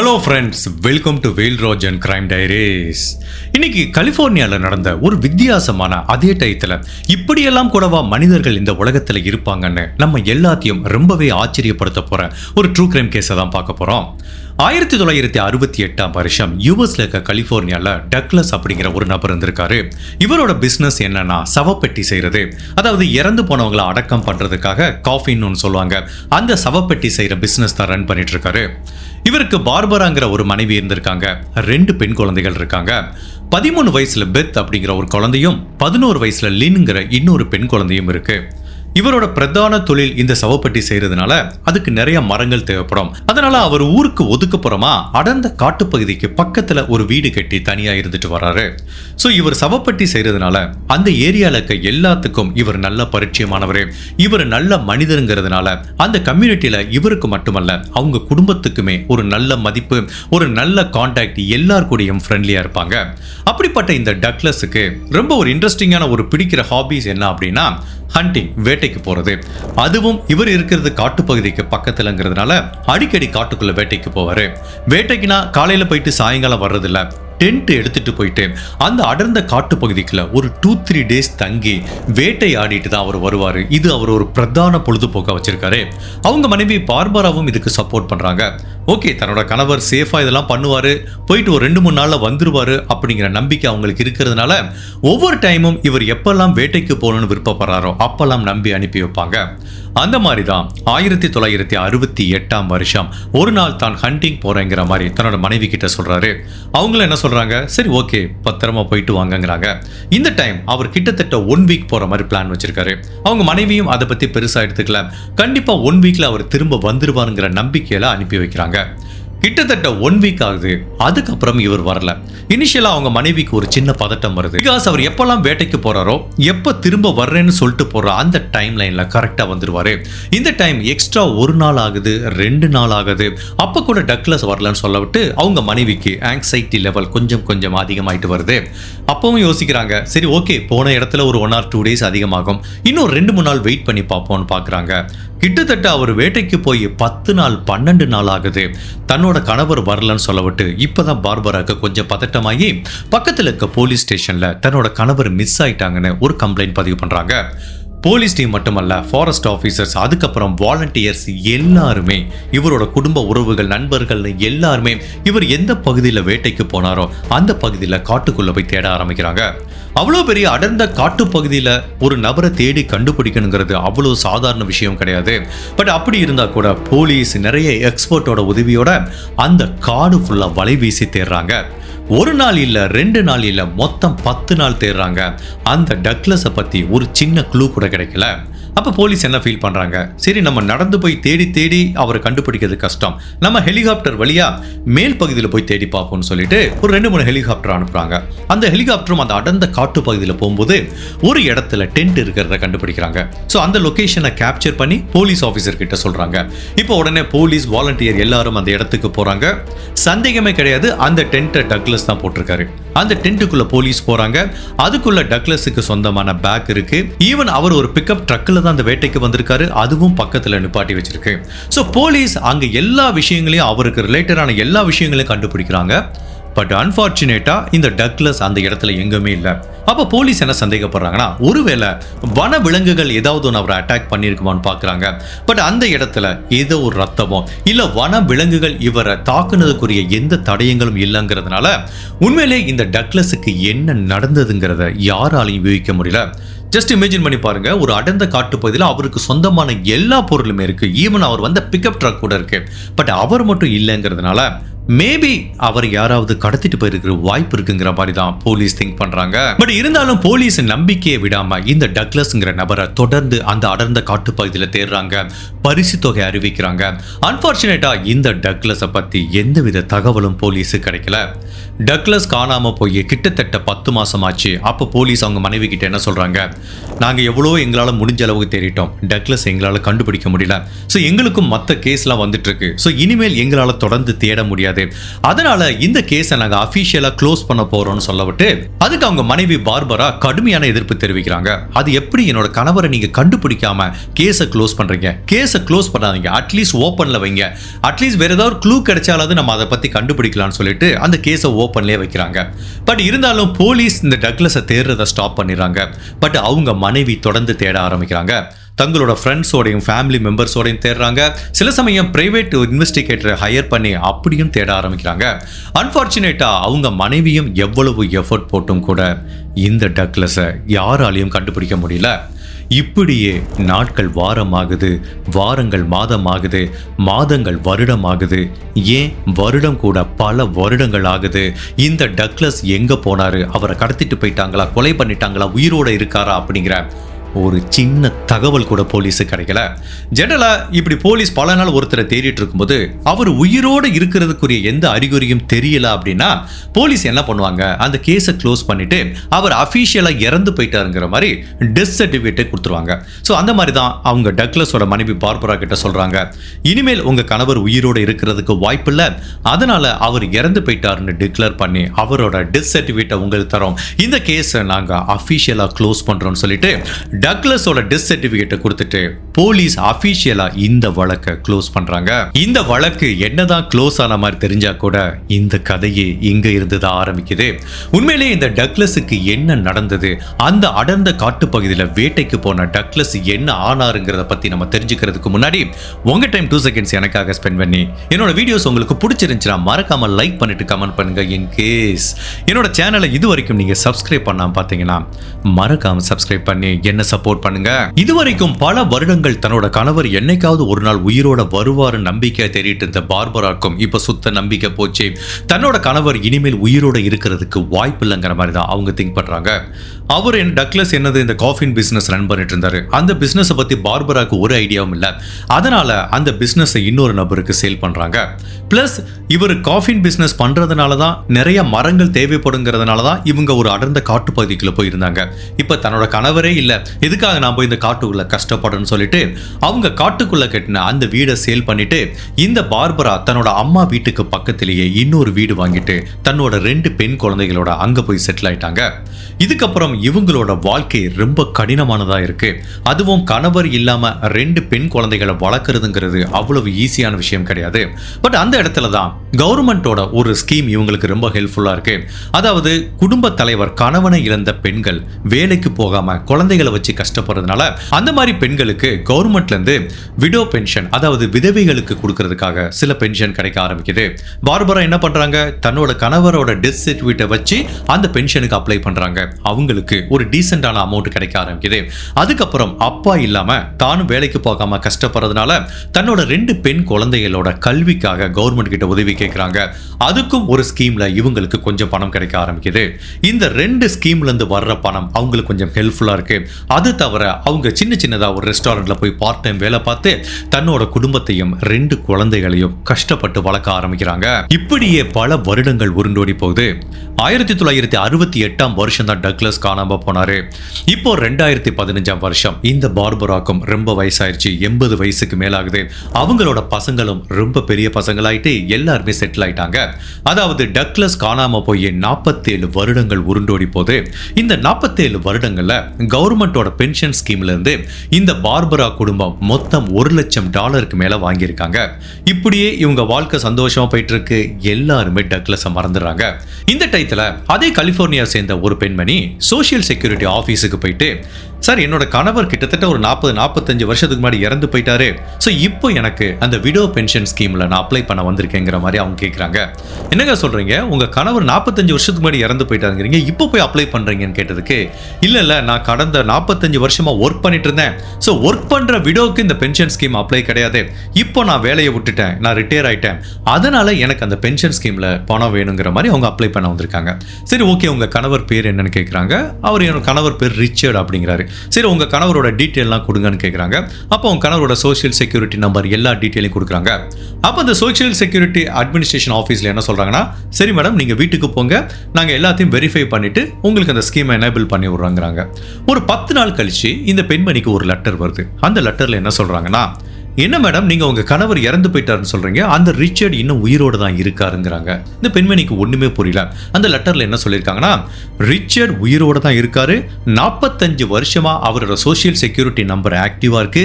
Hello friends welcome to வெயில் ரோஜ் and crime diaries இன்னைக்கு கலிஃபோர்னியாவில் நடந்த ஒரு வித்தியாசமான அதே டயத்தில் இப்படியெல்லாம் கூடவா மனிதர்கள் இந்த உலகத்தில் இருப்பாங்கன்னு நம்ம எல்லாத்தையும் ரொம்பவே ஆச்சரியப்படுத்த போற ஒரு ட்ரூ கிரைம் கேஸை தான் பார்க்க போகிறோம் ஆயிரத்தி தொள்ளாயிரத்தி அறுபத்தி எட்டாம் வருஷம் யூஎஸ்ல இருக்க கலிஃபோர்னியாவில் டக்லஸ் அப்படிங்கிற ஒரு நபர் இருந்திருக்காரு. இவரோட பிசினஸ் என்னன்னா சவப்பெட்டி செய்யறது அதாவது இறந்து போனவங்களை அடக்கம் பண்றதுக்காக காஃபின்னு சொல்லுவாங்க. அந்த சவப்பெட்டி செய்யற பிசினஸ் தான் ரன் பண்ணிட்டு இருக்காரு இவருக்கு பார்பராங்கிற ஒரு மனைவி இருந்திருக்காங்க. ரெண்டு பெண் குழந்தைகள் இருக்காங்க. பதிமூணு வயசுல பெத் அப்படிங்கிற ஒரு குழந்தையும் பதினோரு வயசுல லின்ங்கிற இன்னொரு பெண் குழந்தையும் இருக்கு. இவரோட பிரதான தொழில் இந்த சவப்பெட்டி செய்யறதுனால அதுக்கு நிறைய மரங்கள் தேவைப்படும். அதனால அவர் ஊருக்கு ஒதுக்கப்புறமா அடர்ந்த காட்டுப்பகுதிக்கு பக்கத்துல ஒரு வீடு கட்டி தனியா இருந்துட்டு வராரு. ஸோ இவர் சவப்பெட்டி செய்யறதுனால அந்த ஏரியால இருக்க எல்லாத்துக்கும் இவர் நல்ல பரிச்சயமானவர். இவர் நல்ல மனிதருங்கிறதுனால அந்த கம்யூனிட்டியில இவருக்கு மட்டுமல்ல அவங்க குடும்பத்துக்குமே ஒரு நல்ல மதிப்பு ஒரு நல்ல கான்டாக்ட் எல்லார் கூடயும் ஃப்ரெண்ட்லியா இருப்பாங்க. அப்படிப்பட்ட இந்த டக்லஸுக்கு ரொம்ப ஒரு இன்ட்ரெஸ்டிங்கான ஒரு பிடிக்கிற ஹாபிஸ் என்ன அப்படின்னா ஹண்டிங் வேட்டைக்கு போறது. அதுவும் இவர் இருக்கிறது காட்டுப்பகுதிக்கு பக்கத்துலங்கிறதுனால அடிக்கடி காட்டுக்குள்ள வேட்டைக்கு போவாரு. வேட்டைக்குனா காலையில போயிட்டு சாயங்காலம் வர்றதில்ல. டென்ட் எடுத்துட்டு போயிட்டு அந்த அடர்ந்த காட்டு பகுதிக்குள்ள ஒரு டூ த்ரீ டேஸ் தங்கி வேட்டை ஆடிட்டு தான் அவர் வருவார். இது அவர் ஒரு பிரதான பொழுதுபோக்கா வச்சிருக்காரு. அவங்க மனைவி பார்பராவும் இதுக்கு சப்போர்ட் பண்றாங்க. ஓகே தன்னோட கணவர் சேஃபா இதெல்லாம் பண்ணுவாரு. போயிட்டு ஒரு ரெண்டு மூணு நாளில் வந்துருவாரு அப்படிங்கிற நம்பிக்கை அவங்களுக்கு இருக்கிறதுனால ஒவ்வொரு டைமும் இவர் எப்பெல்லாம் வேட்டைக்கு போகணும்னு விருப்பப்படுறாரோ அப்பெல்லாம் நம்பி அனுப்பி வைப்பாங்க. அந்த மாதிரி தான் ஆயிரத்தி தொள்ளாயிரத்தி அறுபத்தி எட்டாம் வருஷம் ஒரு நாள் தான் ஹண்டிங் போறேங்கிற மாதிரி தன்னோட மனைவி கிட்ட சொல்றாரு. அவங்கள என்ன சொல்கிறாங்க சரி ஓகே பத்திரமா போயிட்டு வாங்கங்கிறாங்க. இந்த டைம் அவர் கிட்டத்தட்ட ஒன் வீக் போற மாதிரி பிளான் வச்சிருக்காரு. அவங்க மனைவியும் அதை பத்தி பெருசா எடுத்துக்கல. கண்டிப்பா ஒன் வீக்ல அவர் திரும்ப வந்துருவாருங்கிற நம்பிக்கையில் அனுப்பி வைக்கிறாங்க. கிட்டத்தட்ட ஒன் வீக் ஆகுது. அதுக்கப்புறம் இவர் வரல. இனிஷியலா அவங்க மனைவிக்கு ஒரு சின்ன பதட்டம் வருது. பிகாஸ் அவர் எப்பெல்லாம் வேட்டைக்கு போறாரோ எப்ப திரும்ப வர்றேன்னு சொல்லிட்டு போற அந்த டைம் லைன்ல கரெக்டா வந்துருவாரு. இந்த டைம் எக்ஸ்ட்ரா ஒரு நாள் ஆகுது ரெண்டு நாள் ஆகுது. அப்ப கூட டக்லஸ் வரலன்னு சொல்ல விட்டு அவங்க மனைவிக்கு ஆங்ஸைட்டி லெவல் கொஞ்சம் கொஞ்சம் அதிகமாயிட்டு வருது. அப்பவும் யோசிக்கிறாங்க சரி ஓகே போன இடத்துல ஒரு ஒன் ஆர் டூ டேஸ் அதிகமாகும். இன்னும் ரெண்டு மூணு நாள் வெயிட் பண்ணி பார்ப்போம்னு பார்க்குறாங்க கிட்டத்தட்ட அவர் வேட்டைக்கு போய் பத்து நாள் பன்னெண்டு நாள் ஆகுது. தன்னோட கணவர் வரலன்னு சொல்லவிட்டு இப்போதான் பார்பராக்கு கொஞ்சம் பதட்டமாகி பக்கத்தில் இருக்க போலீஸ் ஸ்டேஷனில் தன்னோட கணவர் மிஸ் ஆயிட்டாங்கன்னு ஒரு கம்ப்ளைண்ட் பதிவு பண்ணுறாங்க போலீஸ் டீம் மட்டுமல்ல ஃபாரஸ்ட் ஆஃபீஸர்ஸ் அதுக்கப்புறம் வாலண்டியர்ஸ் எல்லாருமே இவரோட குடும்ப உறவுகள் நண்பர்கள் எல்லாருமே இவர் எந்த பகுதியில் வேட்டைக்கு போனாரோ அந்த பகுதியில் காட்டுக்குள்ளே போய் தேட ஆரம்பிக்கிறாங்க. அவ்வளோ பெரிய அடர்ந்த காட்டு பகுதியில் ஒரு நபரை தேடி கண்டுபிடிக்கணுங்கிறது அவ்வளோ சாதாரண விஷயம் கிடையாது. பட் அப்படி இருந்தால் கூட போலீஸ் நிறைய எக்ஸ்பர்ட்டோட உதவியோட அந்த காடு ஃபுல்லாக வலை வீசி தேடுறாங்க. ஒரு நாள் இல்லை ரெண்டு நாள் இல்லை மொத்தம் பத்து நாள் தேடுறாங்க. அந்த டக்லஸை பற்றி ஒரு சின்ன க்ளூ கூட கிடைக்கல. அப்போ போலீஸ் என்ன ஃபீல் பண்ணுறாங்க சரி நம்ம நடந்து போய் தேடி தேடி அவரை கண்டுபிடிக்கிறது கஷ்டம். நம்ம ஹெலிகாப்டர் வழியா மேல் பகுதியில் போய் தேடி பார்ப்போம்னு சொல்லிட்டு ஒரு ரெண்டு மூணு ஹெலிகாப்டர் அனுப்புறாங்க. அந்த ஹெலிகாப்டரும் அந்த அடர்ந்த காட்டு பகுதியில் போகும்போது ஒரு இடத்துல டென்ட் இருக்கிறத கண்டுபிடிக்கிறாங்க. ஸோ அந்த லொக்கேஷனை கேப்சர் பண்ணி போலீஸ் ஆஃபீஸர் கிட்ட சொல்றாங்க. இப்போ உடனே போலீஸ் வாலண்டியர் எல்லாரும் அந்த இடத்துக்கு போறாங்க. சந்தேகமே கிடையாது. அந்த டென்ட்டை டக்லஸ் தான் போட்டிருக்காரு. அந்த டென்ட்டுக்குள்ளே போலீஸ் போறாங்க. அதுக்குள்ள டக்லஸுக்கு சொந்தமான பேக் இருக்கு. ஈவன் அவர் ஒரு பிக்கப் ட்ரக்கில் தான் அந்த வேட்டைக்கு வந்திருக்காரு. அதுவும் பக்கத்துல நிப்பாட்டி வச்சிருக்கு. ஸோ போலீஸ் அங்கே எல்லா விஷயங்களையும் அவருக்கு ரிலேட்டடான எல்லா விஷயங்களையும் கண்டுபிடிக்கிறாங்க. பட் அன்பார்ச்சுனேட்டா இந்த டக்லஸ் அந்த இடத்துல எங்குமே இல்லை. அப்போ போலீஸ் என்ன சந்தேகப்படுறாங்கன்னா ஒருவேளை வன விலங்குகள் ஏதாவது ஒன்று அவரை அட்டாக் பண்ணியிருக்குமான்னு பார்க்குறாங்க. பட் அந்த இடத்துல ஏதோ ஒரு ரத்தமோ இல்லை வன விலங்குகள் இவரை தாக்குனதுக்குரிய எந்த தடயங்களும் இல்லைங்கிறதுனால உண்மையிலே இந்த டக்லஸுக்கு என்ன நடந்ததுங்கிறத யாராலையும் யூகிக்க முடியல. ஜஸ்ட் இமேஜின் பண்ணி பாருங்க ஒரு அடர்ந்த காட்டுப்பகுதியில் அவருக்கு சொந்தமான எல்லா பொருளுமே இருக்கு. ஈவன் அவர் வந்த பிக்கப் ட்ரக் கூட இருக்கு. பட் அவர் மட்டும் இல்லைங்கிறதுனால மேபி அவர் யாராவது கடத்திட்டு போயிருக்கிற வாய்ப்பு இருக்குங்கிற மாதிரி தான் போலீஸ் திங்க் பண்றாங்க. பட் இருந்தாலும் போலீஸ் நம்பிக்கையை விடாம இந்த டக்லஸ்ங்கிற நபரை தொடர்ந்து அந்த அடர்ந்த காட்டுப்பகுதியில தேடுறாங்க. பரிசு தொகை அறிவிக்கிறாங்க. அன்பார்ச்சுனேட்டா இந்த டக்லஸை பத்தி எந்தவித தகவலும் போலீஸு கிடைக்கல. டக்லஸ் காணாம போய் கிட்டத்தட்ட பத்து மாசம் ஆச்சு அப்போ போலீஸ் அவங்க மனைவி கிட்ட என்ன சொல்றாங்க? நாங்க எவ்வளோ எங்களால முடிஞ்ச அளவுக்கு தேடிட்டோம். டக்லஸ் எங்களால கண்டுபிடிக்க முடியல. ஸோ எங்களுக்கும் மற்ற கேஸ்லாம் வந்துட்டு இருக்கு. ஸோ இனிமேல் எங்களால தொடர்ந்து தேட முடியாது. கிடையாது அதனால இந்த கேஸை நாங்க அபிஷியலா க்ளோஸ் பண்ண போறோம்னு சொல்லவிட்டு அதுக்கு அவங்க மனைவி பார்பரா கடுமையான எதிர்ப்பு தெரிவிக்கிறாங்க. அது எப்படி என்னோட கணவரை நீங்க கண்டுபிடிக்காம கேஸை க்ளோஸ் பண்றீங்க? கேஸை க்ளோஸ் பண்ணாதீங்க. அட்லீஸ்ட் ஓப்பன்ல வைங்க. அட்லீஸ்ட் வேற ஏதாவது க்ளூ கிடைச்சாலாவது நம்ம அதை பத்தி கண்டுபிடிக்கலாம்னு சொல்லிட்டு அந்த கேஸை ஓப்பன்லேயே வைக்கிறாங்க. பட் இருந்தாலும் போலீஸ் இந்த டக்லஸை தேடுறதை ஸ்டாப் பண்ணிடுறாங்க. பட் அவங்க மனைவி தொடர்ந்து தேட ஆரம்பிக்கிறாங்க. தங்களோட ஃப்ரெண்ட்ஸோடையும் ஃபேமிலி மெம்பர்ஸோடையும் தேடுறாங்க. சில சமயம் பிரைவேட் இன்வெஸ்டிகேட்டரை ஹையர் பண்ணி அப்படியும் தேட ஆரம்பிக்கிறாங்க. அன்ஃபார்ச்சுனேட்டாக அவங்க மனைவியும் எவ்வளவு எஃபர்ட் போட்டும் கூட இந்த டக்லஸை யாராலையும் கண்டுபிடிக்க முடியல. இப்படியே நாட்கள் வாரமாகுது வாரங்கள் மாதமாகுது மாதங்கள் வருடமாகுது. ஏன்? வருடம் கூட பல வருடங்கள் ஆகுது. இந்த டக்லஸ் எங்கே போனாரு? அவரை கடத்திட்டு போயிட்டாங்களா? கொலை பண்ணிட்டாங்களா? உயிரோட இருக்காரா? அப்படிங்கிற ஒரு சின்ன தகவல் கூட போலீஸு கிடைக்கல. ஜெனரலா இப்படி போலீஸ் பல நாள் ஒருத்தரை தேடிட்டு இருக்கும்போது அவர் உயிரோடு இருக்கிறதுக்குரிய எந்த அறிகுறியும் தெரியல அப்படின்னா போலீஸ் என்ன பண்ணுவாங்க? அந்த கேஸை க்ளோஸ் பண்ணிட்டு அவர் அஃபீஷியலாக இறந்து போயிட்டாருங்கிற மாதிரி டெத் சர்டிஃபிகேட்டை கொடுத்துருவாங்க. ஸோ அந்த மாதிரி தான் அவங்க டக்லஸோட மனைவி பார்பரா கிட்ட சொல்கிறாங்க இனிமேல் உங்கள் கணவர் உயிரோடு இருக்கிறதுக்கு வாய்ப்பில்லை அதனால அவர் இறந்து போயிட்டாருன்னு டிக்ளேர் பண்ணி அவரோட டெத் சர்டிஃபிகேட்டை உங்களுக்கு தரோம். இந்த கேஸை நாங்கள் அஃபீஷியலாக க்ளோஸ் பண்ணுறோம்னு சொல்லிட்டு டக்லஸோட டெத் சர்டிபிகேட்டை கொடுத்துட்டு போலீஸ் அபிஷியலா இந்த வழக்கை க்ளோஸ் பண்றாங்க. இந்த வழக்கு என்னதான் க்ளோஸ் ஆன மாதிரி தெரிஞ்சா கூட இந்த கதையே இங்க இருந்து தான் ஆரம்பிக்குது. உண்மையிலேயே இந்த டக்லஸுக்கு என்ன நடந்தது? அந்த அடர்ந்த காட்டுப்பகுதியில வேட்டைக்கு போன டக்லஸ் என்ன ஆனாருங்கிறத பத்தி நம்ம தெரிஞ்சுக்கிறதுக்கு முன்னாடி உங்க டைம் டூ செகண்ட்ஸ் எனக்காக ஸ்பெண்ட் பண்ணி என்னோட வீடியோஸ் உங்களுக்கு பிடிச்சிருந்துச்சுன்னா மறக்காம லைக் பண்ணிட்டு கமெண்ட் பண்ணுங்க இன் கேஸ் என்னோட சேனலை இது வரைக்கும் நீங்க சப்ஸ்கிரைப் பண்ணாம பார்த்தீங்கன்னா மறக்காம சப்ஸ்கிரைப் பண்ணி என்ன சப்போர்ட் பண்ணுங்க. இதுவரைக்கும் பல வருடங்கள் தன்னோட கணவர் என்னைக்காவது ஒரு நாள் உயிரோட வருவாரு நம்பிக்கை தேடிட்டு இருந்த பார்பராக்கும் இப்ப சுத்த நம்பிக்கை போச்சு. தன்னோட கணவர் இனிமேல் உயிரோட இருக்கிறதுக்கு வாய்ப்பு இல்லைங்கிற மாதிரி தான் அவங்க திங்க் பண்றாங்க. அவர் என் டக்லஸ் என்னது இந்த காஃபின் பிசினஸ் ரன் பண்ணிட்டு இருந்தாரு. அந்த பிசினஸை பத்தி பார்பராக்கு ஒரு ஐடியாவும் இல்லை. அதனால அந்த பிஸ்னஸை இன்னொரு நபருக்கு சேல் பண்றாங்க. பிளஸ் இவர் காஃபின் பிசினஸ் பண்றதுனால தான் நிறைய மரங்கள் தேவைப்படுங்கிறதுனால தான் இவங்க ஒரு அடர்ந்த காட்டுப்பகுதிக்குள்ள போயிருந்தாங்க. இப்ப தன்னோட கணவரே இல்லை. எதுக்காக நான் போய் இந்த காட்டுக்குள்ளே கஷ்டப்படணும்னு சொல்லிட்டு அவங்க காட்டுக்குள்ள கட்டின அந்த வீடை சேல் பண்ணிட்டு இந்த பார்பரா தன்னோட அம்மா வீட்டுக்கு பக்கத்திலேயே இன்னொரு வீடு வாங்கிட்டு தன்னோட ரெண்டு பெண் குழந்தைகளோட அங்க போய் செட்டில் ஆயிட்டாங்க. இதுக்கப்புறம் இவங்களோட வாழ்க்கை ரொம்ப கடினமானதா இருக்கு. அதுவும் கணவர் இல்லாம ரெண்டு பெண் குழந்தைகளை வளர்க்குறதுங்கிறது அவ்வளவு ஈஸியான விஷயம் கிடையாது. பட் அந்த இடத்துல தான் கவர்மெண்ட்டோட ஒரு ஸ்கீம் இவங்களுக்கு ரொம்ப ஹெல்ப்ஃபுல்லாக இருக்கு. அதாவது குடும்ப தலைவர் கணவனை இழந்த பெண்கள் வேலைக்கு போகாம குழந்தைகளை வச்சு வச்சு கஷ்டப்படுறதுனால அந்த மாதிரி பெண்களுக்கு கவர்மெண்ட்லேருந்து விடோ பென்ஷன் அதாவது விதவைகளுக்கு கொடுக்கறதுக்காக சில பென்ஷன் கிடைக்க ஆரம்பிக்குது. பார்பரா என்ன பண்ணுறாங்க தன்னோட கணவரோட டெத் சர்டிஃபிகேட்டை வச்சு அந்த பென்ஷனுக்கு அப்ளை பண்ணுறாங்க அவங்களுக்கு ஒரு டீசெண்டான அமௌண்ட் கிடைக்க ஆரம்பிக்குது. அதுக்கப்புறம் அப்பா இல்லாமல் தானும் வேலைக்கு போகாமல் கஷ்டப்படுறதுனால தன்னோட ரெண்டு பெண் குழந்தைகளோட கல்விக்காக கவர்மெண்ட் கிட்ட உதவி கேட்குறாங்க அதுக்கும் ஒரு ஸ்கீமில் இவங்களுக்கு கொஞ்சம் பணம் கிடைக்க ஆரம்பிக்குது. இந்த ரெண்டு ஸ்கீம்லேருந்து வர்ற பணம் அவங்களுக்கு கொஞ்சம் ஹெல்ப்ஃபுல்லாக இருக்குது அது தவிர அவங்க சின்ன சின்னதா ஒரு ரெஸ்டாரண்ட்டில் போய் பார்ட் டைம் வேலை பார்த்து தன்னோட குடும்பத்தையும் ரெண்டு குழந்தைகளையும் கஷ்டப்பட்டு வளர்க்க ஆரம்பிக்கிறாங்க. இப்படியே பல வருடங்கள் உருண்டோடி போகுது. ஆயிரத்தி தொள்ளாயிரத்தி அறுபத்தி எட்டாம் வருஷம் தான் டக்ளஸ் காணாம போனாரு. இப்போ ரெண்டாயிரத்தி பதினஞ்சாம் வருஷம் இந்த பார்பராக்கும் ரொம்ப வயசாயிருச்சு. எண்பது வயசுக்கு மேலாகுது. அவங்களோட பசங்களும் ரொம்ப பெரிய பசங்களாயிட்டு எல்லாருமே செட்டில் ஆயிட்டாங்க. அதாவது டக்ளஸ் காணாம போய் நாற்பத்தேழு வருடங்கள் உருண்டோடி போது இந்த நாற்பத்தேழு வருடங்கள்ல கவர்மெண்டோட பென்ஷன் ஸ்கீம்ல இருந்து இந்த பார்பரா குடும்பம் மொத்தம் ஒரு லட்சம் டாலருக்கு மேல வாங்கியிருக்காங்க. இப்படியே இவங்க வாழ்க்கை சந்தோஷமா போயிட்டு இருக்கு எல்லாருமே டக்லஸை மறந்துடுறாங்க. இந்த டயத்துல அதே கலிபோர்னியா சேர்ந்த ஒரு பெண்மணி சோஷியல் செக்யூரிட்டி ஆஃபீஸுக்கு போயிட்டு சார் என்னோட கணவர் கிட்டத்தட்ட ஒரு நாற்பது நாற்பத்தஞ்சு வருஷத்துக்கு முன்னாடி இறந்து போயிட்டாரு. ஸோ இப்போ எனக்கு அந்த விடோ பென்ஷன் ஸ்கீமில் நான் அப்ளை பண்ண வந்திருக்கேங்கிற மாதிரி அவங்க கேட்குறாங்க என்னங்க சொல்கிறீங்க உங்கள் கணவர் நாற்பத்தஞ்சு வருஷத்துக்கு முன்னாடி இறந்து போயிட்டாருங்கிறீங்க. இப்போ போய் அப்ளை பண்ணுறீங்கன்னு கேட்டதுக்கு இல்லை இல்லை நான் கடந்த நாற்பத்தஞ்சு வருஷமாக ஒர்க் பண்ணிட்டு இருந்தேன். ஸோ ஒர்க் பண்ணுற விடோவுக்கு இந்த பென்ஷன் ஸ்கீம் அப்ளை கிடையாது. இப்போ நான் வேலையை விட்டுட்டேன். நான் ரிட்டையர் ஆகிட்டேன் அதனால் எனக்கு அந்த பென்ஷன் ஸ்கீமில் பணம் வேணுங்கிற மாதிரி அவங்க அப்ளை பண்ண வந்திருக்காங்க. சரி ஓகே உங்கள் கணவர் பேர் என்னன்னு கேட்குறாங்க அவர் என்னோட கணவர் பேர் ரிச்சர்ட் அப்படிங்கிறாரு. சரி உங்க கணவரோட டீட்டெயிலாம் கொடுங்கன்னு கேட்குறாங்க அப்போ உங்க கணவரோட சோஷியல் செக்யூரிட்டி நம்பர் எல்லா டீட்டெயிலையும் கொடுக்குறாங்க. அப்போ அந்த சோஷியல் செக்யூரிட்டி அட்மினிஸ்ட்ரேஷன் ஆஃபீஸில் என்ன சொல்றாங்கன்னா சரி மேடம் நீங்க வீட்டுக்கு போங்க. நாங்கள் எல்லாத்தையும் வெரிஃபை பண்ணிட்டு உங்களுக்கு அந்த ஸ்கீமை எனேபிள் பண்ணி விடுறாங்கிறாங்க. ஒரு பத்து நாள் கழிச்சு இந்த பெண்மணிக்கு ஒரு லெட்டர் வருது. அந்த லெட்டர்ல என்ன சொல்றாங்கன்னா என்ன மேடம் நீங்க உங்க கணவர் இறந்து போயிட்டாருன்னு சொல்றீங்க. அந்த ரிச்சர்ட் இன்னும் உயிரோட தான் இருக்காருங்கிறாங்க. இந்த பெண்மணிக்கு ஒண்ணுமே புரியல. அந்த லெட்டர்ல என்ன சொல்லியிருக்காங்கன்னா ரிச்சர்ட் உயிரோட தான் இருக்காரு. நாற்பத்தஞ்சு வருஷமா அவரோட சோஷியல் செக்யூரிட்டி நம்பர் ஆக்டிவா இருக்கு.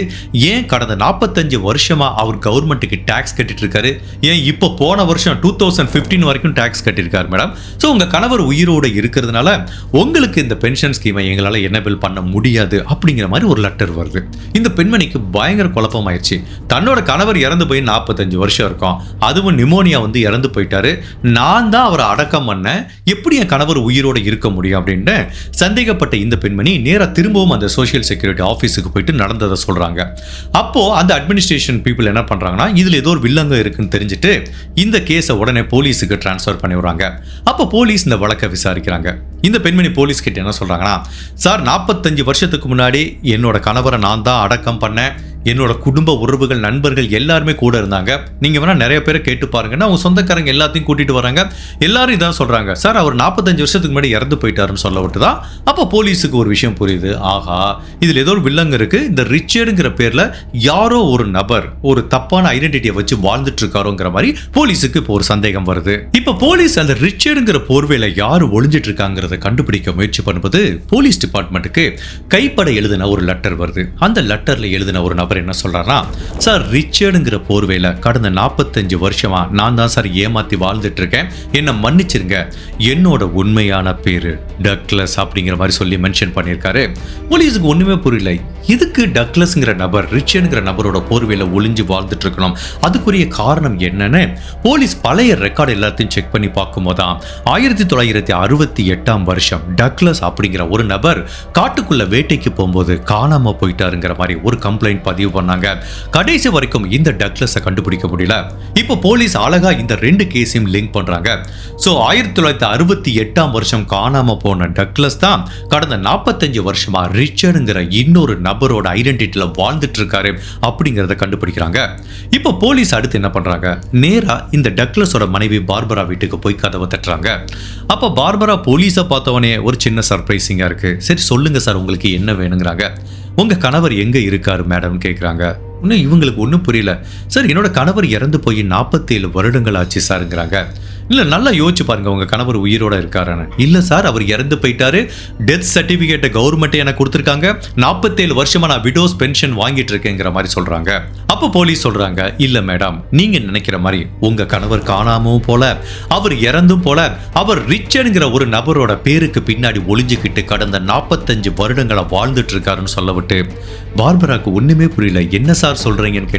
ஏன் கடந்த நாற்பத்தஞ்சு வருஷமா அவர் கவர்மெண்ட்டுக்கு டாக்ஸ் கட்டிட்டு இருக்காரு ஏன் இப்போ போன வருஷம் டூ தௌசண்ட் ஃபிஃப்டீன் வரைக்கும் டாக்ஸ் கட்டியிருக்காரு மேடம் ஸோ உங்க கணவர் உயிரோட இருக்கிறதுனால உங்களுக்கு இந்த பென்ஷன் ஸ்கீமை எங்களால் என்னபிள் பண்ண முடியாது அப்படிங்கிற மாதிரி ஒரு லெட்டர் வருது. இந்த பெண்மணிக்கு பயங்கர குழப்பமாயிருச்சு. தன்னோட கணவர் இறந்து போய் நாற்பத்தஞ்சு வருஷம் இருக்கும். அதுவும் நிமோனியா வந்து இறந்து போயிட்டாரு. நான் தான் அவரை அடக்கம் பண்ணேன். எப்படி என் கணவர் உயிரோட இருக்க முடியும் அப்படின்ட்டு சந்தேகப்பட்ட இந்த பெண்மணி நேராக திரும்பவும் அந்த சோஷியல் செக்யூரிட்டி ஆஃபீஸுக்கு போயிட்டு நடந்ததை சொல்றாங்க. அப்போது அந்த அட்மினிஸ்ட்ரேஷன் பீப்புள் என்ன பண்றாங்கன்னா இதில் ஏதோ ஒரு வில்லங்கம் இருக்குன்னு தெரிஞ்சுட்டு இந்த கேஸை உடனே போலீஸுக்கு ட்ரான்ஸ்ஃபர் பண்ணி விடுறாங்க. அப்போ போலீஸ் இந்த வழக்கை விசாரிக்கிறாங்க. இந்த பெண்மணி போலீஸ் கிட்ட என்ன சொல்றாங்கன்னா சார் நாற்பத்தஞ்சு வருஷத்துக்கு முன்னாடி என்னோட கணவரை நான் தான் அடக்கம் பண்ணேன். என்னோட குடும்ப உறவுகள் நண்பர்கள் எல்லாருமே கூட இருந்தாங்க. நீங்க வேணா நிறைய பேரை கேட்டு பாருங்கன்னா அவங்க சொந்தக்காரங்க எல்லாத்தையும் கூட்டிட்டு வராங்க. எல்லாரும் இதான் சொல்றாங்க. சார் அவர் நாற்பத்தஞ்சு வருஷத்துக்கு முன்னாடி இறந்து போயிட்டாருன்னு சொல்ல விட்டுதா? அப்போ போலீஸுக்கு ஒரு விஷயம் புரியுது. ஆஹா இதுல ஏதோ ஒரு வில்லங்க இருக்கு. இந்த ரிச்சர்டுங்கிற பேர்ல யாரோ ஒரு நபர் ஒரு தப்பான ஐடென்டிட்டியை வச்சு வாழ்ந்துட்டு இருக்காரோங்கிற மாதிரி போலீஸுக்கு இப்போ ஒரு சந்தேகம் வருது. இப்போ போலீஸ் அந்த ரிச்சர்டுங்கிற போர்வையில யார் ஒளிஞ்சிட்டு இருக்காங்கிறத கண்டுபிடிக்க முயற்சி பண்ணும்போது போலீஸ் டிபார்ட்மெண்ட்டுக்கு கைப்பட எழுதின ஒரு லெட்டர் வருது. அந்த லெட்டர்ல எழுதின ஒரு நபர் அவர் என்ன சொல்கிறாருன்னா சார் ரிச்சர்டுங்கிற போர்வையில் கடந்த நாற்பத்தஞ்சு வருஷமா நான் தான் சார் ஏமாற்றி வாழ்ந்துட்டு இருக்கேன் என்னை மன்னிச்சிருங்க. என்னோட உண்மையான பேர் டக்லஸ் அப்படிங்கிற மாதிரி சொல்லி மென்ஷன் பண்ணியிருக்காரு. போலீஸுக்கு ஒன்றுமே புரியல. இதுக்கு டக்லஸ்ங்கிற நபர் ரிச்சர்டுங்கிற நபரோட போர்வையில் ஒளிஞ்சு வாழ்ந்துட்டு இருக்கணும் அதுக்குரிய காரணம் என்னன்னு போலீஸ் பழைய ரெக்கார்டு எல்லாத்தையும் செக் பண்ணி பார்க்கும்போதான் ஆயிரத்தி தொள்ளாயிரத்தி அறுபத்தி எட்டாம் வருஷம் டக்லஸ் அப்படிங்கிற ஒரு நபர் காட்டுக்குள்ள வேட்டைக்கு போகும்போது காணாமல் போயிட்டாருங்கிற மாதிரி ஒரு கம்ப்ளைண்ட் பதிவு பண்ணாங்க. கடைசி வரைக்கும் இந்த டக்லஸை கண்டுபிடிக்க முடியல. இப்போ போலீஸ் அழகா இந்த ரெண்டு கேஸையும் லிங்க் பண்றாங்க. ஸோ ஆயிரத்தி தொள்ளாயிரத்தி அறுபத்தி எட்டாம் வருஷம் காணாம போன டக்லஸ் தான் கடந்த நாற்பத்தஞ்சு வருஷமா ரிச்சர்டுங்கிற இன்னொரு நபரோட ஐடென்டிட்டியில் வாழ்ந்துட்டு இருக்காரு அப்படிங்கிறத கண்டுபிடிக்கிறாங்க. இப்போ போலீஸ் அடுத்து என்ன பண்றாங்க? நேரா இந்த டக்லஸோட மனைவி பார்பரா வீட்டுக்கு போய் கதவை தட்டுறாங்க. அப்போ பார்பரா போலீஸை பார்த்தவனே ஒரு சின்ன சர்ப்ரைசிங்கா இருக்கு. சரி சொல்லுங்க சார் உங்களுக்கு என்ன வேணுங்கிறாங்க. உங்க கணவர் எங்க இருக்காரு மேடம் கேட்குறாங்க இன்னும் இவங்களுக்கு ஒன்றும் புரியல. சார் என்னோட கணவர் இறந்து போய் நாற்பத்தேழு வருடங்கள் ஆச்சு சாருங்கிறாங்க. இல்லை நல்லா யோசிச்சு பாருங்க உங்க கணவர் உயிரோட இருக்காருன்னு. இல்லை சார் அவர் இறந்து போயிட்டாரு. டெத் சர்டிஃபிகேட்டை கவர்மெண்ட் எனக்கு கொடுத்துருக்காங்க. நாற்பத்தேழு வருஷமா நான் விடோஸ் பென்ஷன் வாங்கிட்டு இருக்கேங்கிற மாதிரி சொல்றாங்க. அப்போ போலீஸ் சொல்றாங்க இல்ல மேடம் நீங்க நினைக்கிற மாதிரி உங்க கணவர் காணாமவும் போல அவர் இறந்தும் போல அவர் ரிச்சர்ங்கிற ஒரு நபரோட பேருக்கு பின்னாடி ஒளிஞ்சுக்கிட்டு கடந்த நாற்பத்தஞ்சு வருடங்களை வாழ்ந்துட்டு இருக்காருன்னு சொல்ல விட்டு பார்பராக்கு ஒண்ணுமே புரியல என்ன சார் சொல்றீங்கன்னு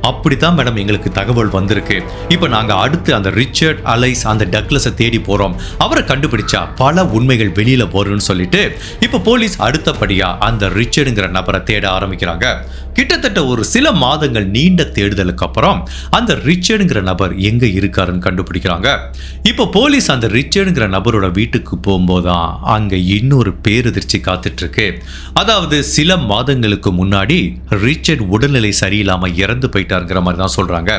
அப்படி அப்படித்தான் மேடம் எங்களுக்கு தகவல் வந்திருக்கு. இப்போ நாங்க அடுத்து அந்த ரிச்சர்ட் அலைஸ் அந்த டக்லஸை தேடி போறோம். அவரை கண்டுபிடிச்சா பல உண்மைகள் வெளியில போறோம்னு சொல்லிட்டு இப்போ போலீஸ் அடுத்தபடியா அந்த ரிச்சர்டுங்கிற நபரை தேட ஆரம்பிக்கிறாங்க. கிட்டத்தட்ட ஒரு சில மாதங்கள் நீண்ட தேடுதலுக்கு அப்புறம் அந்த ரிச்சர்டுங்கிற நபர் எங்க இருக்காருன்னு கண்டுபிடிக்கிறாங்க. இப்போ போலீஸ் அந்த ரிச்சர்டுங்கிற நபரோட வீட்டுக்கு போகும்போதான் அங்க இன்னொரு பேரதிர்ச்சி காத்துட்டு இருக்கு அதாவது சில மாதங்களுக்கு முன்னாடி ரிச்சர்ட் உடல்நிலை சரியில்லாம இறந்து போயிட்டாருங்கிற மாதிரி தான் சொல்றாங்க.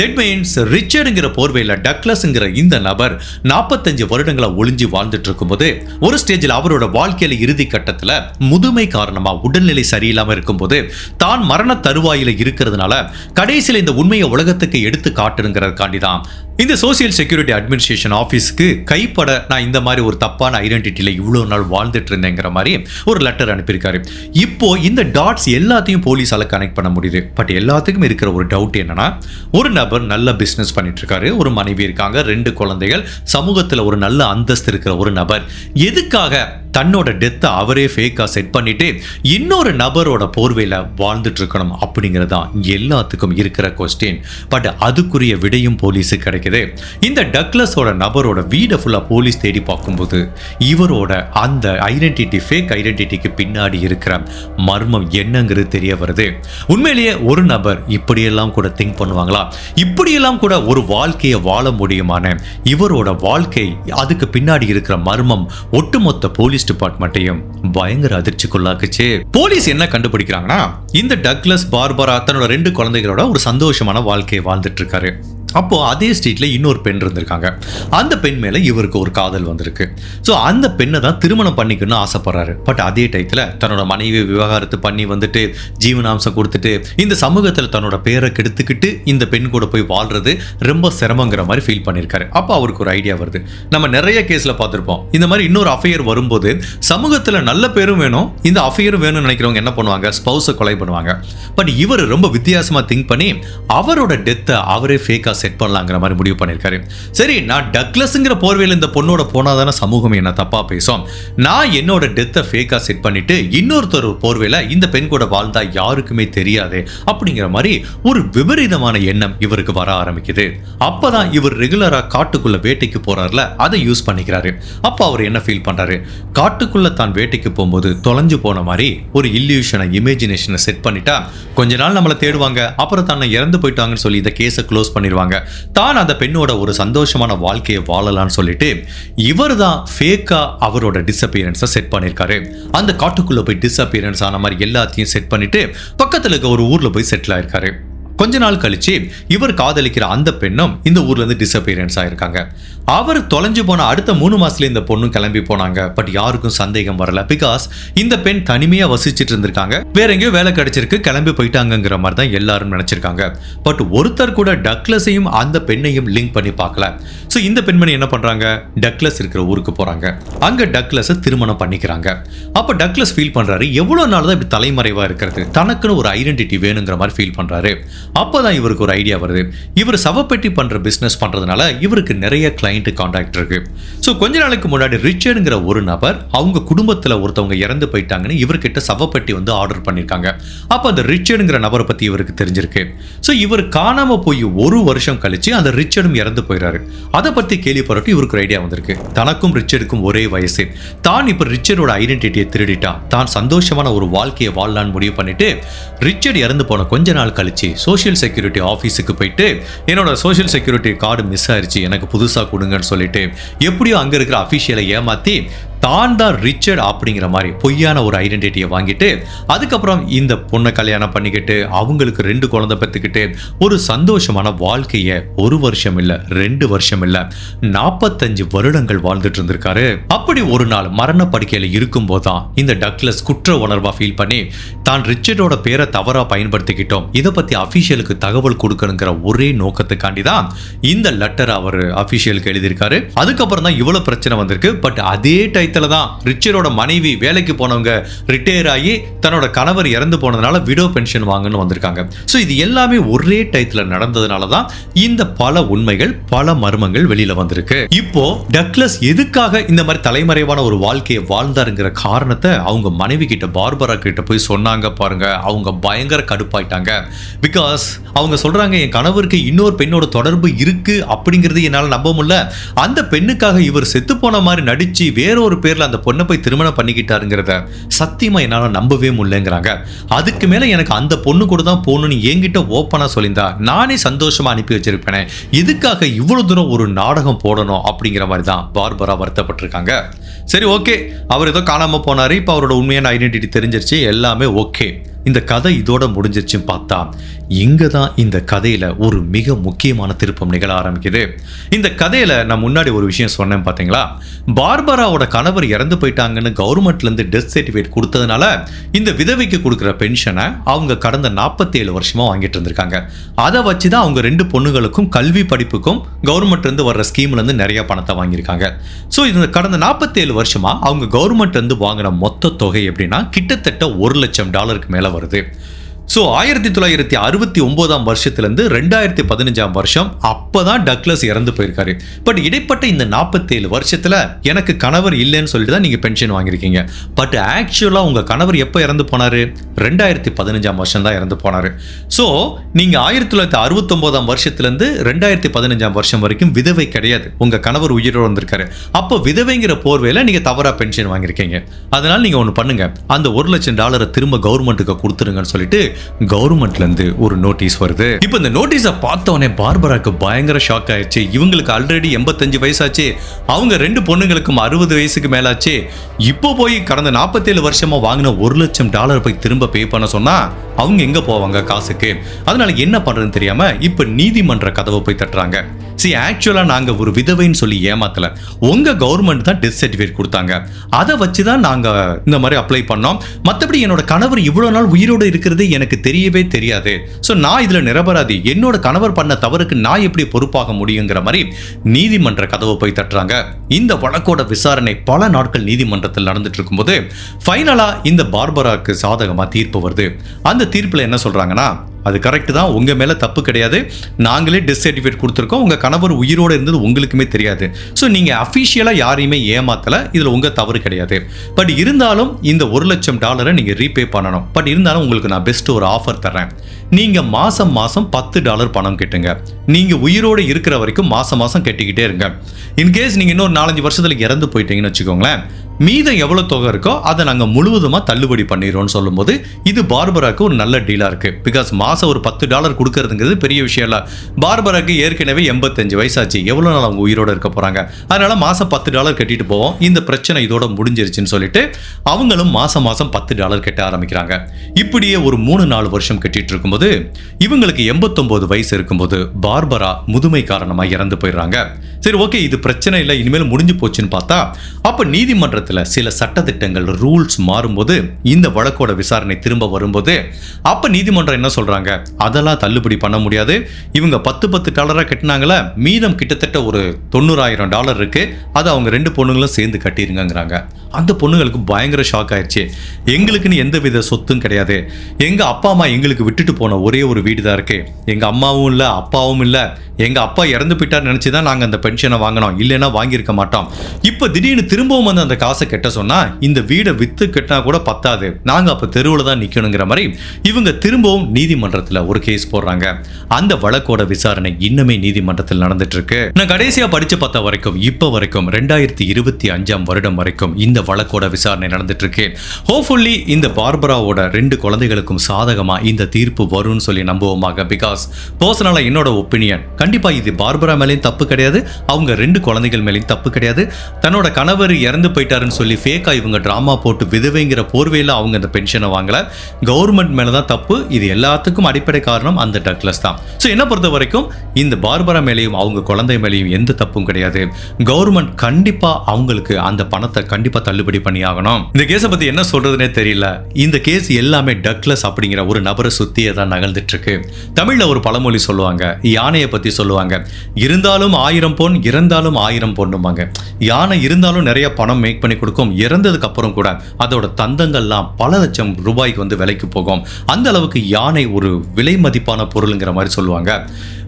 தட் மீன்ஸ் ரிச்சர்டுங்கிற போர்வையில டக்லஸ்ங்கிற இந்த நபர் நாற்பத்தஞ்சு வருடங்களா ஒளிஞ்சு வாழ்ந்துட்டு இருக்கும்போது ஒரு ஸ்டேஜில் அவரோட வாழ்க்கையில இறுதி கட்டத்துல முதுமை காரணமா உடல்நிலை சரியில்லாம இருக்கும்போது தான் மரண தருவாயில இருக்கிறதுனால கடைசியில் இந்த உண்மையை உலகத்துக்கு எடுத்து காட்டுங்கிறதுக்காண்டி தான் இந்த சோசியல் செக்யூரிட்டி அட்மினிஸ்ட்ரேஷன் ஆஃபீஸ்க்கு கைப்பட நான் இந்த மாதிரி ஒரு தப்பான ஐடென்டிட்டியில் இவ்வளோ நாள் வாழ்ந்துட்டு இருந்தேங்கிற மாதிரி ஒரு லெட்டர் அனுப்பியிருக்காரு. இப்போ இந்த டாட்ஸ் எல்லாத்தையும் போலீஸால கனெக்ட் பண்ண முடியுது. பட் எல்லாத்துக்கும் இருக்கிற ஒரு டவுட் என்னன்னா ஒரு நபர் நல்ல பிஸ்னஸ் பண்ணிட்டு இருக்காரு ஒரு மனைவி இருக்காங்க ரெண்டு குழந்தைகள் சமூகத்தில் ஒரு நல்ல அந்தஸ்து இருக்கிற ஒரு நபர். எதுக்காக தன்னோட டெத்தை அவரே ஃபேக்காக செட் பண்ணிட்டு இன்னொரு நபரோட போர்வையில் வாழ்ந்துட்டு இருக்கணும் அப்படிங்கிறது எல்லாத்துக்கும் இருக்கிற கொஸ்டின் பட் அதுக்குரிய விடையும் போலீஸுக்கு கிடைக்குது. இந்த டக்லஸோட நபரோட வீடை ஃபுல்லாக போலீஸ் தேடி பார்க்கும்போது இவரோட அந்த ஐடென்டிட்டி ஃபேக் ஐடென்டிட்டிக்கு பின்னாடி இருக்கிற மர்மம் என்னங்கிறது தெரிய வருது. உண்மையிலேயே ஒரு நபர் இப்படியெல்லாம் கூட திங்க் பண்ணுவாங்களா? இப்படியெல்லாம் கூட ஒரு வாழ்க்கையை வாழ முடியுமான இவரோட வாழ்க்கை அதுக்கு பின்னாடி இருக்கிற மர்மம் ஒட்டுமொத்த போலீஸ் டிபார்ட்மெண்ட்டையும் பயங்கர அதிர்ச்சிக்குள்ளாக்குச்சு. போலீஸ் என்ன கண்டுபிடிக்கிறாங்கன்னா இந்த டக்லஸ் பார்பரா தன்னோட ரெண்டு குழந்தைகளோட ஒரு சந்தோஷமான வாழ்க்கையை வாழ்ந்துட்டு இருக்காரு. அப்போ அதே ஸ்ட்ரீட்ல இன்னொரு பெண் இருந்திருக்காங்க. அந்த பெண் மேலே இவருக்கு ஒரு காதல் வந்திருக்கு. ஸோ அந்த பெண்ணை தான் திருமணம் பண்ணிக்கணும்னு ஆசைப்படுறாரு. பட் அதே டயத்தில் தன்னோட மனைவி விவகாரத்து பண்ணி வந்துட்டு ஜீவனாம்சம் கொடுத்துட்டு இந்த சமூகத்தில் தன்னோட பேரை கெடுத்துக்கிட்டு இந்த பெண் கூட போய் வாழ்றது ரொம்ப சிரமங்கிற மாதிரி ஃபீல் பண்ணியிருக்காரு அப்போ அவருக்கு ஒரு ஐடியா வருது. நம்ம நிறைய கேஸில் பார்த்துருப்போம். இந்த மாதிரி இன்னொரு அஃபையர் வரும்போது சமூகத்தில் நல்ல பேரும் வேணும் இந்த அஃபையரும் வேணும்னு நினைக்கிறவங்க என்ன பண்ணுவாங்க? ஸ்பௌஸை கொலை பண்ணுவாங்க. பட் இவர் ரொம்ப வித்தியாசமாக திங்க் பண்ணி அவரோட டெத்தை அவரே ஃபேக்காக செட் பண்ணலாங்கிற மாதிரி முடிவு பண்ணியிருக்காரு. சரி நான் டக்லஸ்ங்கிற போர்வையில் இந்த பொண்ணோட போனால் தானே சமூகம் என்ன தப்பாக பேசும்? நான் என்னோட டெத்தை ஃபேக்காக செட் பண்ணிட்டு இன்னொருத்தர் போர்வையில் இந்த பெண் கூட வாழ்ந்தா யாருக்குமே தெரியாது அப்படிங்கிற மாதிரி ஒரு விபரீதமான எண்ணம் இவருக்கு வர ஆரம்பிக்குது. அப்பதான் இவர் ரெகுலரா காட்டுக்குள்ள வேட்டைக்கு போறாருல அதை யூஸ் பண்ணிக்கிறாரு. அப்போ அவர் என்ன ஃபீல் பண்றாரு? காட்டுக்குள்ள தான் வேட்டைக்கு போகும்போது தொலைஞ்சு போன மாதிரி ஒரு இல்யூஷனை இமேஜினேஷனை செட் பண்ணிட்டா கொஞ்ச நாள் நம்மளை தேடுவாங்க அப்புறம் தன்னை இறந்து போயிட்டாங்கன்னு சொல்லி இந்த கேஸை க்ளோஸ் பண்ணிடுவாங்க. தான் அந்த பெண்ணோட ஒரு சந்தோஷமான வாழ்க்கையை வாழலாம்னு சொல்லிட்டு இவர் தான் ஃபேக்கா அவரோட டிசப்பியரன்ஸை செட் பண்ணியிருக்காரு அந்த காட்டுக்குள்ள போய் டிஸ்அப்பியரன்ஸ் ஆன மாதிரி எல்லாத்தையும் செட் பண்ணிட்டு பக்கத்துல இருக்க ஒரு ஊர்ல போய் செட்டில் ஆயிருக்காரு. கொஞ்ச நாள் கழிச்சு இவர் காதலிக்கிற அந்த பெண்ணும் இந்த ஊர்ல இருந்து டிசப்பியரன்ஸ் ஆயிருக்காங்க. அவர் தொலைஞ்சு போன அடுத்த மூணு மாசத்துல இந்த பொண்ணும் கிளம்பி போனாங்க. பட் யாருக்கும் சந்தேகம் வரல. பிகாஸ் இந்த பெண் தனிமையா வசிச்சிட்டு இருந்திருக்காங்க. வேற எங்கேயோ வேலை கிடைச்சிருக்கு கிளம்பி போயிட்டாங்கங்கிற மாதிரி தான் எல்லாரும் நினைச்சிருக்காங்க. பட் ஒருத்தர் கூட டக்லஸையும் அந்த பெண்ணையும் லிங்க் பண்ணி பார்க்கல. ஸோ இந்த பெண்மணி என்ன பண்றாங்க? டக்லஸ் இருக்கிற ஊருக்கு போறாங்க. அங்க டக்லஸை திருமணம் பண்ணிக்கிறாங்க. அப்ப டக்லஸ் ஃபீல் பண்றாரு எவ்வளவு நாள் தான் இப்படி தலைமறைவா இருக்கிறது? தனக்குன்னு ஒரு ஐடென்டிட்டி வேணுங்கிற மாதிரி ஃபீல் பண்றாரு. அப்பதான் இவருக்கு ஒரு ஐடியா வருது. இவர் சவப்பெட்டி பண்ற பிசினஸ் பண்றதுனால இவருக்கு நிறைய கிளைண்ட் கான்டாக்ட் இருக்கு. ஸோ கொஞ்ச நாளைக்கு முன்னாடி ரிச்சர்டுங்கிற ஒரு நபர் அவங்க குடும்பத்துல ஒருத்தவங்க இறந்து போயிட்டாங்கன்னு இவர்கிட்ட சவப்பெட்டி வந்து ஆர்டர் பண்ணிருக்காங்க. அப்ப அந்த ரிச்சர்டுங்கிற நபரை பற்றி இவருக்கு தெரிஞ்சிருக்கு. ஸோ இவர் காணாம போய் ஒரு வருஷம் கழிச்சு அந்த ரிச்சர்டும் இறந்து போயிறாரு. அதை பத்தி கேள்விப்பட்டு இவருக்கு ஒரு ஐடியா வந்திருக்கு. தனக்கும் ரிச்சர்டுக்கும் ஒரே வயசு. தான் இப்ப ரிச்சர்டோட ஐடென்டிட்டியை திருடிட்டான். தான் சந்தோஷமான ஒரு வாழ்க்கையை வாழலான்னு முடிவு பண்ணிட்டு ரிச்சர்ட் இறந்து போன கொஞ்ச நாள் கழிச்சு சோஷியல் செக்யூரிட்டி ஆஃபீஸுக்கு போயிட்டு என்னோட சோஷியல் செக்யூரிட்டி கார்டு மிஸ் ஆயிடுச்சு எனக்கு புதுசாக கொடுங்கன்னு சொல்லிட்டு எப்படியோ அங்கே இருக்கிற அஃபிஷியலை ஏமாற்றி தான் தான் ரிச்சர்ட் அப்படிங்கிற மாதிரி பொய்யான ஒரு ஐடென்டிட்டியை வாங்கிட்டு அதுக்கப்புறம் இந்த பொண்ணை கல்யாணம் பண்ணிக்கிட்டு அவங்களுக்கு ரெண்டு குழந்தை பெற்றுக்கிட்டு ஒரு சந்தோஷமான வாழ்க்கையை ஒரு வருஷம் இல்லை ரெண்டு வருஷம் இல்லை நாற்பத்தஞ்சு வருடங்கள் வாழ்ந்துட்டு இருந்திருக்காரு. அப்படி ஒரு நாள் மரண படுக்கையில் இருக்கும்போது தான் இந்த டக்லஸ் குற்ற உணர்வாக ஃபீல் பண்ணி தான் ரிச்சர்டோட பேரை தவறாக பயன்படுத்திக்கிட்டோம். இதை பற்றி அஃபீஷியலுக்கு தகவல் கொடுக்கணுங்கிற ஒரே நோக்கத்துக்காண்டி தான் இந்த லெட்டர் அவர் அஃபீஷியலுக்கு எழுதியிருக்காரு. அதுக்கப்புறம் தான் இவ்வளோ பிரச்சனை வந்திருக்கு. பட் அதே டயத்துல தான் ரிச்சரோட மனைவி வேலைக்கு போனவங்க ரிட்டையர் ஆகி தன்னோட கணவர் இறந்து போனதுனால விடோ பென்ஷன் வாங்கன்னு வந்திருக்காங்க. ஸோ இது எல்லாமே ஒரே டயத்துல நடந்ததுனால தான் இந்த பல உண்மைகள் பல மர்மங்கள் வெளியில வந்திருக்கு. இப்போ டக்லஸ் எதுக்காக இந்த மாதிரி தலைமறைவான ஒரு வாழ்க்கையை வாழ்ந்தாருங்கிற காரணத்தை அவங்க மனைவி கிட்ட பார்பரா கிட்ட போய் சொன்னாங்க பாருங்க. அவங்க பயங்கர கடுப்பாயிட்டாங்க. பிகாஸ் அவங்க சொல்றாங்க என் கணவருக்கு இன்னொரு பெண்ணோட தொடர்பு இருக்கு அப்படிங்கிறது என்னால் நம்ப முடியல. அந்த பெண்ணுக்காக இவர் செத்து போன மாதிரி நடிச்சு வேற ஒரு பேரில் அந்த பொண்ணை போய் திருமணம் பண்ணிக்கிட்டாருங்கிறத சத்தியமா என்னால் நம்பவே முடியலங்கிறாங்க. அதுக்கு மேலே எனக்கு அந்த பொண்ணு கூட தான் போகணும்னு என்கிட்ட ஓப்பனாக சொல்லியிருந்தா நானே சந்தோஷமாக அனுப்பி வச்சிருப்பேனே. இதுக்காக இவ்வளோ தூரம் ஒரு நாடகம் போடணும் அப்படிங்கிற மாதிரி தான் பார்பரா வருத்தப்பட்டிருக்காங்க. சரி ஓகே அவர் ஏதோ காணாமல் போனார். இப்போ அவரோட உண்மையான ஐடென்டிட்டி தெரிஞ்சிருச்சு. எல்லாமே ஓகே இந்த கதை இதோட முடிஞ்சிருச்சுன்னு பார்த்தா இங்க தான் இந்த கதையில ஒரு மிக முக்கியமான திருப்பம் நிகழ ஆரம்பிக்குது. இந்த கதையில நான் முன்னாடி ஒரு விஷயம் சொன்னேன் பார்த்தீங்களா பார்பராவோட கணவர் இறந்து போயிட்டாங்கன்னு கவர்மெண்ட்ல இருந்து டெத் சர்டிஃபிகேட் கொடுத்ததுனால இந்த விதவைக்கு கொடுக்குற பென்ஷனை அவங்க கடந்த 47 வருஷமா வாங்கிட்டு இருந்திருக்காங்க. அதை வச்சு தான் அவங்க ரெண்டு பொண்ணுகளுக்கும் கல்வி படிப்புக்கும் கவர்மெண்ட்லேருந்து வர்ற ஸ்கீம்ல இருந்து நிறைய பணத்தை வாங்கியிருக்காங்க. ஸோ இந்த கடந்த 47 வருஷமா அவங்க கவர்மெண்ட் இருந்து வாங்கின மொத்த தொகை எப்படின்னா கிட்டத்தட்ட ஒரு லட்சம் டாலருக்கு மேல வருது. ஸோ ஆயிரத்தி தொள்ளாயிரத்தி அறுபத்தி ஒன்பதாம் வருஷத்துலேருந்து ரெண்டாயிரத்தி பதினஞ்சாம் வருஷம் அப்போ தான் டக்ளஸ் இறந்து போயிருக்காரு. பட் இடைப்பட்ட இந்த நாற்பத்தேழு வருஷத்தில் எனக்கு கணவர் இல்லைன்னு சொல்லிட்டு தான் நீங்கள் பென்ஷன் வாங்கியிருக்கீங்க. பட் ஆக்சுவலாக உங்கள் கணவர் எப்போ இறந்து போனாரு? ரெண்டாயிரத்தி பதினஞ்சாம் வருஷம் தான் இறந்து போனாரு. ஸோ நீங்கள் ஆயிரத்தி தொள்ளாயிரத்தி அறுபத்தொம்போதாம் வருஷத்துலேருந்து ரெண்டாயிரத்தி பதினஞ்சாம் வருஷம் வரைக்கும் விதவை கிடையாது. உங்கள் கணவர் உயிரோடு வந்திருக்காரு அப்போ விதவைங்கிற போர்வையில் நீங்கள் தவறாக பென்ஷன் வாங்கியிருக்கீங்க. அதனால் நீங்கள் ஒன்று பண்ணுங்கள் அந்த ஒரு லட்சம் டாலரை திரும்ப கவர்மெண்ட்டுக்கு கொடுத்துருங்கன்னு சொல்லிட்டு கவர்மெண்ட்ல இருந்து ஒரு நோட்டீஸ் வருது. இப்போ இந்த நோட்டீஸை பார்த்த பார்பராக்கு பயங்கர ஷாக் ஆயிடுச்சு. இவங்களுக்கு ஆல்ரெடி எண்பத்தஞ்சு வயசாச்சு. அவங்க ரெண்டு பொண்ணுங்களுக்கும் அறுபது வயசுக்கு மேலாச்சு. இப்போ போய் கடந்த நாற்பத்தேழு வருஷமா வாங்கின ஒரு லட்சம் டாலர் போய் திரும்ப பே பண்ண சொன்னா அவங்க எங்க போவாங்க காசுக்கு? அதனால என்ன பண்றதுன்னு தெரியாம இப்ப நீதிமன்ற கதவை போய் தட்டுறாங்க. சி ஆக்சுவலாக நாங்கள் ஒரு விதவைன்னு சொல்லி ஏமாத்தல. உங்கள் கவர்மெண்ட் தான் டெத் சர்டிஃபிகேட் கொடுத்தாங்க. அதை வச்சு தான் நாங்கள் இந்த மாதிரி அப்ளை பண்ணோம். மற்றபடி என்னோட கணவர் இவ்வளோ நாள் உயிரோடு இருக்கிறது எனக்கு தெரியவே தெரியாது. ஸோ நான் இதில் நிரபராதி. என்னோட கணவர் பண்ண தவறுக்கு நான் எப்படி பொறுப்பாக முடியுங்கிற மாதிரி நீதிமன்ற கதவை போய் தட்டுறாங்க. இந்த வழக்கோட விசாரணை பல நாட்கள் நீதிமன்றத்தில் நடந்துட்டு இருக்கும்போது ஃபைனலாக இந்த பார்பராக்கு சாதகமாக தீர்ப்பு வருது. அந்த தீர்ப்பில் என்ன சொல்கிறாங்கன்னா அது கரெக்டு தான். உங்கள் மேலே தப்பு கிடையாது. நாங்களே டெத் சர்டிஃபிகேட் கொடுத்துருக்கோம். உங்கள் கணவர் உயிரோடு இருந்தது உங்களுக்குமே தெரியாது. ஸோ நீங்கள் அஃபிஷியலாக யாரையுமே ஏமாத்தலை. இதில் உங்கள் தவறு கிடையாது. பட் இருந்தாலும் இந்த ஒரு லட்சம் டாலரை நீங்கள் ரீபே பண்ணணும். பட் இருந்தாலும் உங்களுக்கு நான் பெஸ்ட் ஒரு ஆஃபர் தரேன் நீங்க மாசம் மாசம் பத்து டாலர் பணம் கட்டுங்க. நீங்க உயிரோட இருக்கிற வரைக்கும் மாசம் மாசம் கட்டிக்கிட்டே இருங்க. இன்கேஸ் நீங்க இன்னொரு நாலஞ்சு வருஷத்துல இறந்து போயிட்டீங்கன்னு வச்சுக்கோங்களேன் மீதம் எவ்வளவு தொகை இருக்கோ அதை நாங்கள் முழுவதுமா தள்ளுபடி பண்ணிடுறோம்னு சொல்லும்போது இது பார்பராக்கு ஒரு நல்ல டீலா இருக்கு. பிகாஸ் மாசம் ஒரு பத்து டாலர் கொடுக்கறதுங்கிறது பெரிய விஷயம் இல்லை. பார்பராக்கு ஏற்கனவே எண்பத்தஞ்சு வயசாச்சு. எவ்வளோ நாள் அவங்க உயிரோட இருக்க போறாங்க? அதனால மாசம் பத்து டாலர் கட்டிட்டு போவோம். இந்த பிரச்சனை இதோட முடிஞ்சிருச்சுன்னு சொல்லிட்டு அவங்களும் மாசம் மாசம் பத்து டாலர் கட்ட ஆரம்பிக்கிறாங்க. இப்படியே ஒரு மூணு நாலு வருஷம் கட்டிட்டு இருக்கும்போது இவங்களுக்கு எண்பத்தொம்போது வயசு இருக்கும்போது பார்பரா முதுமை காரணமா இறந்து போயிடுறாங்க. சரி ஓகே இது பிரச்சனை இல்லை இனிமேல் முடிஞ்சு போச்சுன்னு பார்த்தா அப்ப நீதிமன்றத்தில் சில சட்டத்திட்டங்கள் ரூல்ஸ் மாறும்போது இந்த வழக்கோட விசாரணை திரும்ப வரும்போது அப்போ நீதிமன்றம் என்ன சொல்கிறாங்க அதெல்லாம் தள்ளுபடி பண்ண முடியாது. இவங்க பத்து பத்து டாலரா கட்டினாங்களே மீதம் கிட்டத்தட்ட ஒரு தொண்ணூறாயிரம் டாலர் இருக்கு. அது அவங்க ரெண்டு பொண்ணுங்களும் சேர்ந்து கட்டிருங்கங்கிறாங்க. அந்த பொண்ணுங்களுக்கு பயங்கர ஷாக் ஆயிடுச்சு. எங்களுக்குன்னு எந்த வித சொத்தும் கிடையாது. எங்க அப்பா அம்மா எங்களுக்கு விட்டுட்டு போன ஒரே ஒரு வீடு தான் இருக்கு. எங்கள் அம்மாவும் இல்லை அப்பாவும் இல்லை. எங்கள் அப்பா இறந்து போயிட்டார் நினச்சி தான் நாங்கள் அந்த பென்ஷனை வாங்கினோம். இல்லைன்னா வாங்கியிருக்க மாட்டோம். இப்போ திடீர்னு திரும்பவும் வந்து அந்த காசை கெட்ட சொன்னால் இந்த வீடை விற்று கெட்டினா கூட பத்தாது. நாங்கள் அப்போ தெருவில் தான் நிற்கணுங்கிற மாதிரி இவங்க திரும்பவும் நீதிமன்றத்தில் ஒரு கேஸ் போடுறாங்க. அந்த வழக்கோட விசாரணை இன்னுமே நீதிமன்றத்தில் நடந்துட்டு இருக்கு நான் கடைசியாக படித்து பார்த்த வரைக்கும் இப்போ வரைக்கும் ரெண்டாயிரத்தி இருபத்தி அஞ்சாம் வருடம் வரைக்கும் இந்த வழக்கோட விசாரணை நடந்துட்டு இருக்கு ஹோப்ஃபுல்லி இந்த பார்பராவோட ரெண்டு குழந்தைகளுக்கும் சாதகமாக இந்த தீர்ப்பு வரும்னு சொல்லி நம்புவோமாக. பிகாஸ் பர்சனலாக என்னோட ஒப்பீனியன் கண்டிப்பாக இது பார்பரா மேலேயும் தப்பு கிடையாது. அவங்க ரெண்டு குழந்தைகள் மேலேயும் தப்பு கிடையாது. தன்னோட கணவர் இறந்து போயிட்டாருன்னு சொல்லி ஃபேக்காக இவங்க ட்ராமா போட்டு விதவைங்கிற போர்வையில் அவங்க அந்த பென்ஷனை வாங்கலை. கவர்மெண்ட் மேலே தான் தப்பு. இது எல்லாத்துக்கும் அடிப்படை காரணம் அந்த டக்லஸ் தான். ஸோ என்ன பொறுத்த வரைக்கும் இந்த பார்பரா மேலேயும் அவங்க குழந்தை மேலேயும் எந்த தப்பும் கிடையாது. கவர்மெண்ட் கண்டிப்பாக அவங்களுக்கு அந்த பணத்தை கண்டிப்பாக தள்ளுபடி பண்ணி ஆகணும். இந்த கேஸை பற்றி என்ன சொல்கிறதுனே தெரியல. இந்த கேஸ் எல்லாமே டக்லஸ் அப்படிங்கிற ஒரு நபரை சுற்றியே தான் தான் இருக்கு தமிழ்ல ஒரு பழமொழி சொல்லுவாங்க யானையை பற்றி சொல்லுவாங்க. இருந்தாலும் ஆயிரம் பொன் இறந்தாலும் ஆயிரம் பொண்ணுமாங்க யானை இருந்தாலும் நிறைய பணம் மேக் பண்ணி கொடுக்கும். இறந்ததுக்கு அப்புறம் கூட அதோட தந்தங்கள்லாம் பல லட்சம் ரூபாய்க்கு வந்து விலைக்கு போகும். அந்த அளவுக்கு யானை ஒரு விலை மதிப்பான பொருளுங்கிற மாதிரி சொல்லுவாங்க.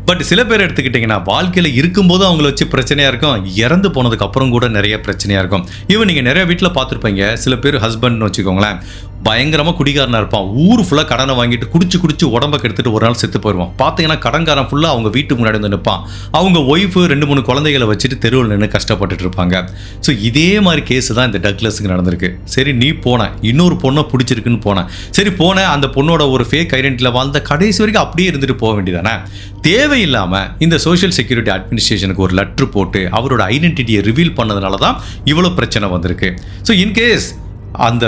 பட் சில பேர் எடுத்துக்கிட்டிங்கன்னா வாழ்க்கையில் இருக்கும்போது அவங்கள வச்சு பிரச்சனையாக இருக்கும். இறந்து போனதுக்கு அப்புறம் கூட நிறைய பிரச்சனையாக இருக்கும். ஈவன் நீங்கள் நிறைய வீட்டில் பார்த்துருப்பீங்க. சில பேர் ஹஸ்பண்ட்னு வச்சுக்கோங்களேன். பயங்கரமாக குடிகாரனாக இருப்பான். ஊர் ஃபுல்லாக கடனை வாங்கிட்டு குடிச்சு குடிச்சு உடம்ப கெடுத்துட்டு ஒரு நாள் செத்து போயிடுவான் பார்த்தீங்கன்னா கடன்காரன் ஃபுல்லாக அவங்க வீட்டுக்கு முன்னாடி வந்து நிற்பான் அவங்க ஒய்ஃபு ரெண்டு மூணு குழந்தைகளை வச்சுட்டு தெருவில் நின்று கஷ்டப்பட்டுட்டு இருப்பாங்க. ஸோ இதே மாதிரி கேஸ் தான் இந்த டக்லஸுக்கு நடந்திருக்கு. சரி நீ போன. இன்னொரு பொண்ணை பிடிச்சிருக்குன்னு போனேன் சரி போனேன் அந்த பொண்ணோட ஒரு ஃபேக் ஐடென்டிட்டியில் வாழ்ந்த கடைசி வரைக்கும் அப்படியே இருந்துட்டு போக வேண்டியதானே தேவையில்லாமல் இந்த சோஷியல் செக்யூரிட்டி அட்மினிஸ்ட்ரேஷனுக்கு ஒரு லெட்ரு போட்டு அவரோட ஐடென்டிட்டியை ரிவீல் பண்ணதுனால தான் இவ்வளோ பிரச்சனை வந்திருக்கு. ஸோ இன்கேஸ் அந்த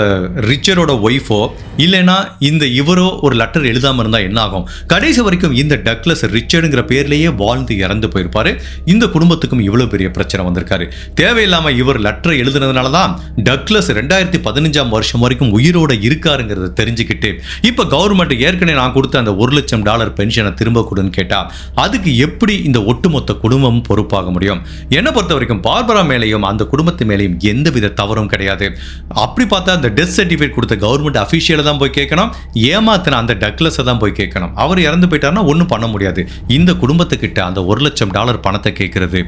ரிச்சரோட ஒய்ஃபோ இல்லைனா இந்த இவரோ ஒரு லெட்டர் எழுதாமல் இருந்தால் என்ன ஆகும்? கடைசி வரைக்கும் இந்த டக்லஸ் ரிச்சர்டுங்கிற பேர்லேயே வாழ்ந்து இறந்து போயிருப்பாரு. இந்த குடும்பத்துக்கும் இவ்வளோ பெரிய பிரச்சனை வந்திருக்காரு. தேவையில்லாமல் இவர் லெட்டர் எழுதுனதுனால தான் டக்லஸ் ரெண்டாயிரத்தி பதினஞ்சாம் வருஷம் வரைக்கும் உயிரோட இருக்காருங்கிறத தெரிஞ்சுக்கிட்டு இப்போ கவர்மெண்ட் ஏற்கனவே நான் கொடுத்த அந்த ஒரு லட்சம் டாலர் பென்ஷனை திரும்ப கொடுன்னு கேட்டால் அதுக்கு எப்படி இந்த ஒட்டுமொத்த குடும்பமும் பொறுப்பாக முடியும்? என்னை பொறுத்த வரைக்கும் பார்பரா மேலேயும் அந்த குடும்பத்து மேலேயும் எந்தவித தவறும் கிடையாது. அப்படி பார்த்தா அந்த டெத் சர்டிஃபிகேட் கொடுத்த கவர்மெண்ட் அஃபிஷியலை தான் போய் கேட்கணும். ஏமாத்தின அந்த டக்லஸை தான் போய் கேட்கணும். அவர் இறந்து போயிட்டாருன்னா ஒன்றும் பண்ண முடியாது. இந்த குடும்பத்துக்கிட்ட அந்த ஒரு லட்சம் டாலர் பணத்தை கேட்கறது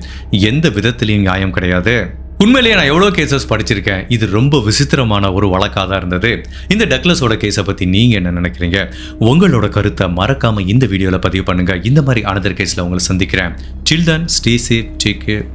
எந்த விதத்திலையும் நியாயம் கிடையாது. உண்மையிலேயே நான் எவ்வளோ கேசஸ் படிச்சிருக்கேன். இது ரொம்ப விசித்திரமான ஒரு வழக்காக தான் இருந்தது. இந்த டக்லஸோட கேஸை பற்றி நீங்கள் என்ன நினைக்கிறீங்க? உங்களோட கருத்தை மறக்காமல் இந்த வீடியோவில் பதிவு பண்ணுங்கள் இந்த மாதிரி அனதர் கேஸில் உங்களை சந்திக்கிறேன். Children stay safe take care